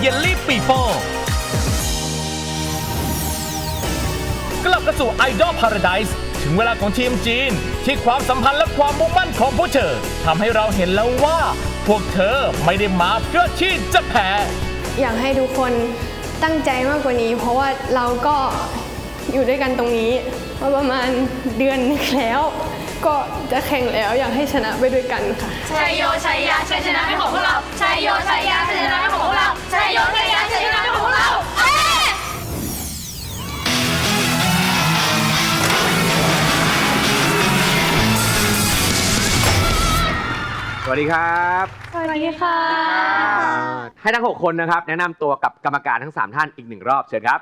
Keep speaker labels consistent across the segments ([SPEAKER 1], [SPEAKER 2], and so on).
[SPEAKER 1] เยลลี่ปีโป้กลับกระสู่ไอดอลพาราไดส์ถึงเวลาของทีมจีน ที่ความสัมพันธ์และความมุ่งมั่นของพวกเธอทำให้เราเห็นแล้วว่า พวกเธอไม่ได้มาเพื่อที่จะแพ้
[SPEAKER 2] อยากให้ทุกคนตั้งใจมากกว่านี้ เพราะว่าเราก็อยู่ด้วยกันตรงนี้มาประมาณเดือนนึงแล้ว ก็จะแข่งแล้วอยากให้ชนะไปด้วยกันค่ะ
[SPEAKER 3] ชัยโยชัยยาชัยชนะเป็นของพวกเราชัยโยชัยยาชัยชนะเป็นของพวกเราชัยโยชัยยาชัยชนะเป็นของพวกเราเอ้ย
[SPEAKER 4] สวัสดีครับ
[SPEAKER 2] สวัสดีค่ะ
[SPEAKER 4] ให้ทั้ง 6 คนนะครับ แนะนำตัวกับกรรมการทั้ง 3 ท่านอีกหนึ่งรอบเชิญครับ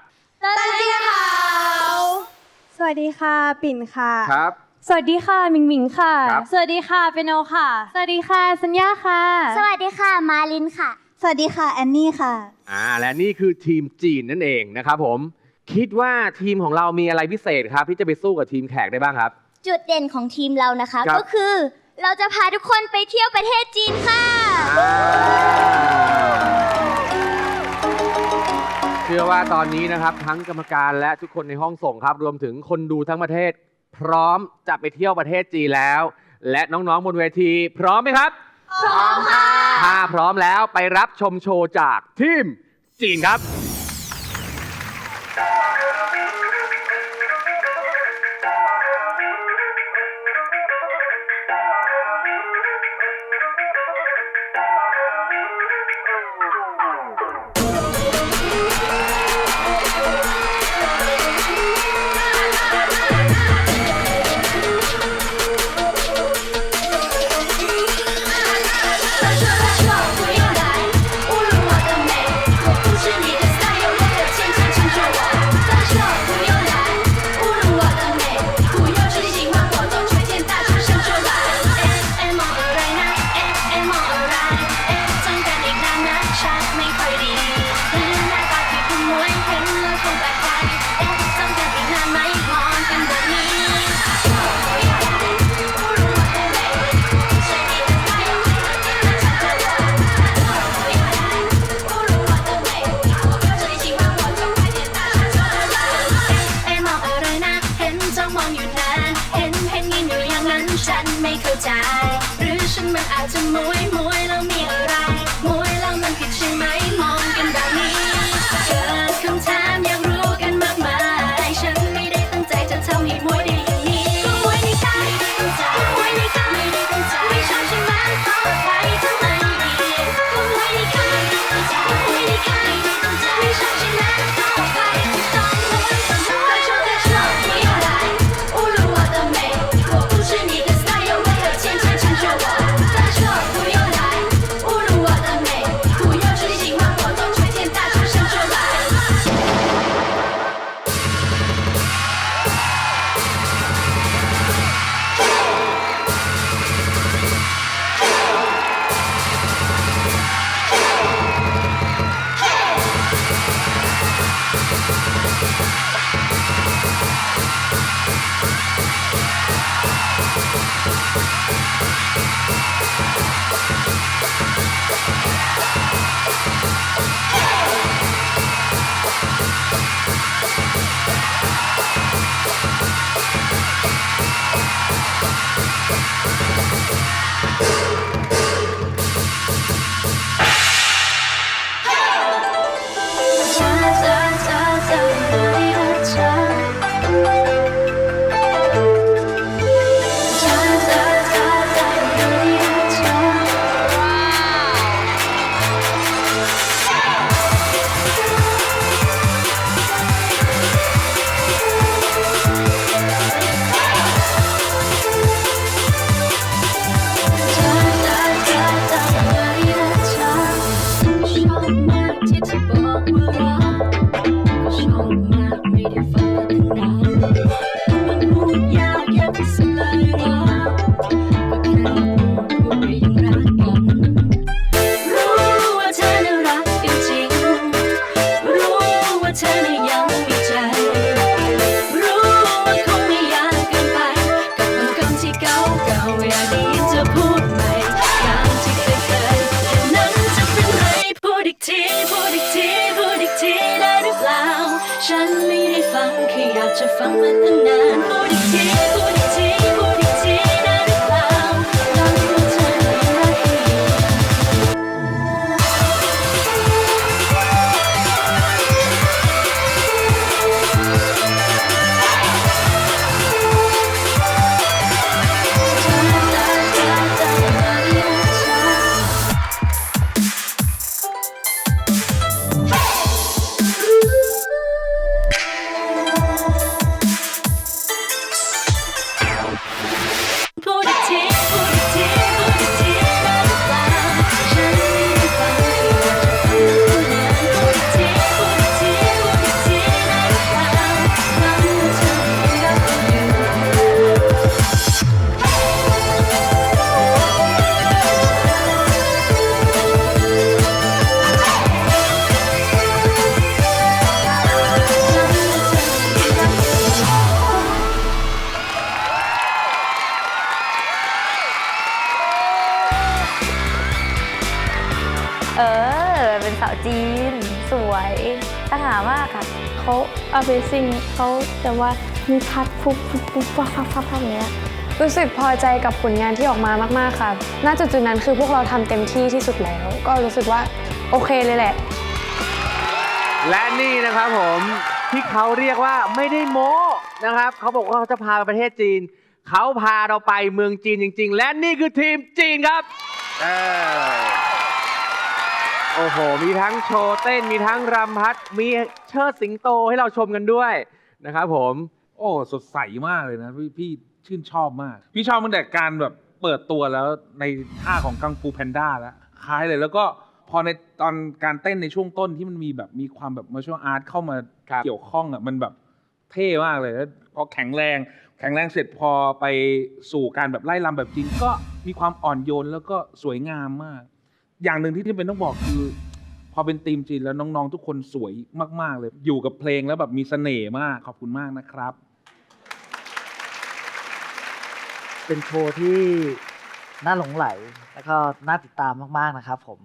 [SPEAKER 5] สวัสดีค่ะ ปิ่นค่ะ
[SPEAKER 4] ครับ
[SPEAKER 5] สวัสดีค่ะมิงมิงค่ะ
[SPEAKER 4] ครับ
[SPEAKER 5] สวัสดีค่ะเปโนค่ะ สวัสดีค่ะสัญญาค่ะ
[SPEAKER 3] สวัสดีค่ะ มาลินค่ะ
[SPEAKER 5] สวัสดีค่ะแอนนี่ค่ะ
[SPEAKER 4] อ่าและนี่คือทีมจีนนั่นเองนะครับผม คิดว่าทีมของเรามีอะไรพิเศษครับที่จะไปสู้กับทีมแขกได้บ้างครับ
[SPEAKER 3] จุดเด่นของทีมเรานะคะ
[SPEAKER 4] ครับ
[SPEAKER 3] ก็คือ เราจะพาทุกคนไปเที่ยวประเทศจีนค่ะ
[SPEAKER 4] อ่าเชื่อว่าตอนนี้นะครับ ทั้งกรรมการและทุกคนในห้องส่งครับ รวมถึงคนดูทั้งประเทศ พร้อมจะไปเที่ยวประเทศจีนแล้ว และน้องๆบนเวที พร้อมไหมครับ
[SPEAKER 3] พร้อมค่ะ
[SPEAKER 4] ถ้าพร้อมแล้วไปรับชมโชว์จากทีมจีนครับ
[SPEAKER 3] ฉันไม่เข้าใจ หรือฉันมันอาจจะมวยมวยแล้วมีอะไร try ฉันไม่ได้ฟังแค่อยากจะฟังมันตั้งนานพูดอีกทีพูดา
[SPEAKER 6] วจีน สวยคาถามากค่ะ
[SPEAKER 2] เขา Amazing เขาแต่ว่ามีพัดฟุบฟุบฟุบฟับฟับฟับฟับอย่างเงี้ยรู้สึกพอใจกับผลงานที่ออกมามาก ๆ ค่ะ ณ จุดจุดนั้นคือพวกเราทำเต็มที่ที่สุดแล้ว ก็รู้สึกว่าโอเคเลยแหละ
[SPEAKER 4] และนี่นะครับผมที่เขาเรียกว่าไม่ได้โม้นะครับ เขาบอกว่าเขาจะพาไปประเทศจีน เขาพาเราไปเมืองจีนจริง ๆ และนี่คือทีมจีนครับ โอ้โห มีทั้งโชว์เต้น มีทั้งรำพัด มีเชิดสิงโตให้เราชมกันด้วยนะครับผม
[SPEAKER 7] โอ้สดใสมากเลยนะพี่พี่ชื่นชอบมาก พี่ชอบตั้งแต่การแบบเปิดตัวแล้วในท่าของกังฟูแพนด้าแล้วคล้ายเลยแล้วก็พอในตอนการเต้นในช่วงต้นที่มันมีแบบมีความแบบมาช่วงอาร์ตเข้ามา
[SPEAKER 4] ครับ
[SPEAKER 7] เกี่ยวข้องอะมันแบบเท่มากเลยแล้วพอแข็งแรง แข็งแรงเสร็จพอไปสู่การแบบไล่ลำแบบจริง ก็มีความอ่อนโยนแล้วก็สวยงามมาก อย่างหนึ่งที่ที่เป็นต้องบอกคือ พอเป็นทีมจีนแล้วน้องๆ ทุกคนสวยมาก ๆ เลย อยู่กับเพลงแล้วแบบมีเสน่ห์มาก ขอบคุณมากนะครับ
[SPEAKER 8] เป็นโชว์ที่น่าหลงไหล แล้วก็น่าติดตามมากๆนะครับผม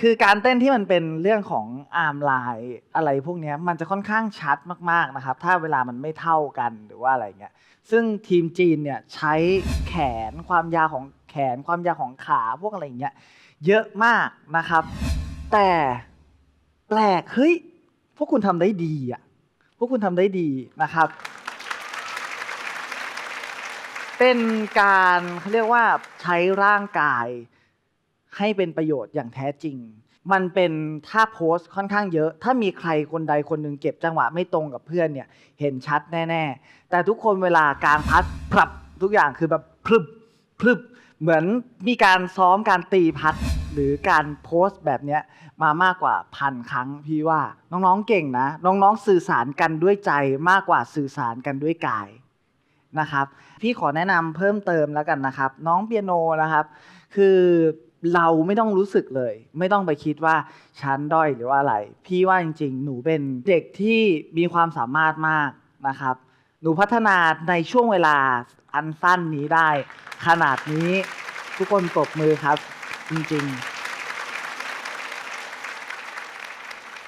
[SPEAKER 8] คือการเต้นที่มันเป็นเรื่องของอาร์มไลน์อะไรพวกนี้มันจะค่อนข้างชัดมากๆนะครับ ถ้าเวลามันไม่เท่ากันหรือว่าอะไรเงี้ย ซึ่งทีมจีนเนี่ยใช้แขนความยาวของแขนความยาวของขาพวกอะไรอย่างเงี้ย เยอะมากนะครับ แต่แปลกเฮ้ยพวกคุณทำได้ดีอะพวกคุณทำได้ดีนะครับ เป็นการเขาเรียกว่าใช้ร่างกายให้เป็นประโยชน์อย่างแท้จริง มันเป็นท่าโพสค่อนข้างเยอะ ถ้ามีใครคนใดคนหนึ่งเก็บจังหวะไม่ตรงกับเพื่อนเนี่ยเห็นชัดแน่ ๆ แต่ทุกคนเวลาการพัดพรับทุกอย่างคือแบบพรึบพรึบ เหมือนมีการซ้อมการตีพัดหรือการโพสต์แบบเนี้ยมามากกว่าพันครั้งพี่ว่าน้องๆเก่งนะ น้องๆสื่อสารกันด้วยใจมากกว่าสื่อสารกันด้วยกายนะครับ พี่ขอแนะนำเพิ่มเติมแล้วกันนะครับ น้องเปียโนนะครับ คือเราไม่ต้องรู้สึกเลย ไม่ต้องไปคิดว่าชั้นด้อยหรือว่าอะไร พี่ว่าจริง ๆ หนูเป็นเด็กที่มีความสามารถมากนะครับ หนูพัฒนาในช่วงเวลา อันสั้นนี้ได้ ขนาดนี้ทุกคนปรบมือครับ จริงๆ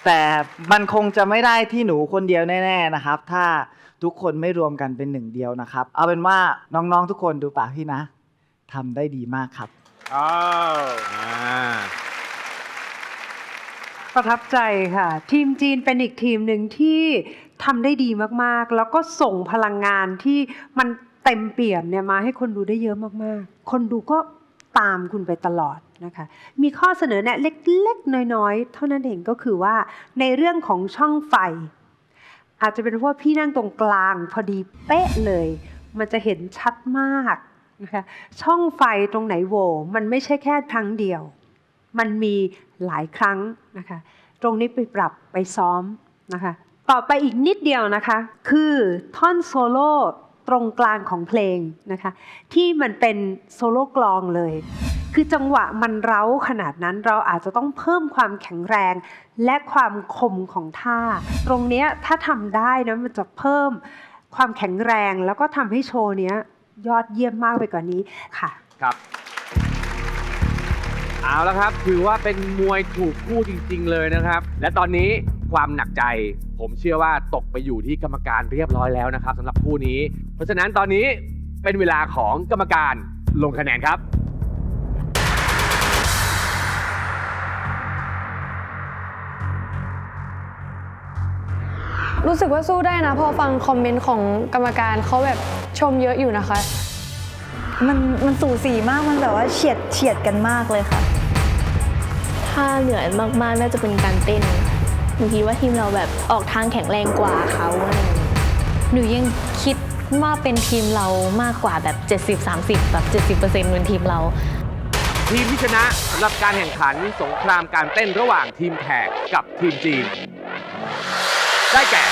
[SPEAKER 8] แต่มันคงจะไม่ได้ที่หนูคนเดียวแน่ ๆนะครับ ถ้าทุกคนไม่รวมกันเป็นหนึ่งเดียวนะครับ เอาเป็นว่าน้องๆทุกคนดูปากพี่นะทำได้ดีมากครับ
[SPEAKER 7] อ้าว
[SPEAKER 4] อ่า
[SPEAKER 9] ประทับใจค่ะ ทีมจีนเป็นอีกทีมหนึ่งที่ทำได้ดีมากๆ แล้วก็ส่งพลังงานที่มัน เต็มเปี่ยมเนี่ยมาให้คนดูได้เยอะมากๆ คนดูก็ตามคุณไปตลอดนะคะ มีข้อเสนอแนะเล็กๆ น้อยๆ เท่านั้นเองก็คือว่าในเรื่องของช่องไฟ อาจจะเป็นเพราะพี่นั่งตรงกลางพอดีเป๊ะเลย มันจะเห็นชัดมากนะคะช่องไฟตรงไหนโหวมันไม่ใช่แค่ครั้งเดียว มันมีหลายครั้งนะคะ ตรงนี้ไปปรับไปซ้อมนะคะ ต่อไปอีกนิดเดียวนะคะ คือท่อนโซโล่ ตรงกลางของเพลงนะคะ ที่มันเป็นโซโล่กลองเลย คือจังหวะมันเร้าขนาดนั้นเราอาจจะต้องเพิ่มความแข็งแรง และความคมของท่า ตรงนี้ถ้าทำได้นะมันจะเพิ่มความแข็งแรงแล้วก็ทำให้โชว์เนี้ยยอดเยี่ยมมากไปกว่านี้ค่ะ
[SPEAKER 4] ครับเอาละครับ ถือว่าเป็นมวยถูกคู่จริง ๆ เลยนะครับ และตอนนี้ ความหนักใจ ผมเชื่อว่าตกไปอยู่ที่กรรมการเรียบร้อยแล้วนะครับสำหรับคู่นี้ เพราะฉะนั้นตอนนี้เป็นเวลาของกรรมการลงคะแนนครับ
[SPEAKER 2] รู้สึกว่าสู้ได้นะ พอฟังคอมเมนต์ของกรรมการเขาแบบชมเยอะอยู่นะคะ
[SPEAKER 6] มันมันสูสีมากมันแบบว่าเฉียดเฉียดกันมากเลยค่ะ
[SPEAKER 10] ถ้าเหนื่อยมากๆ น่าจะเป็นการเต้นห นูคิดว่าทีมเราแบบออกทางแข็งแรงกว่าเขาอะไรอย่าง
[SPEAKER 5] หนูยังคิดว่าเป็นทีมเรามากกว่าแบบ 70-30 แบบ 70%เป็นทีมเรา
[SPEAKER 4] ทีมที่ชนะสำหรับการแข่งขันสงครามการเต้นระหว่างทีมแขกกับทีมจีน ได้แก่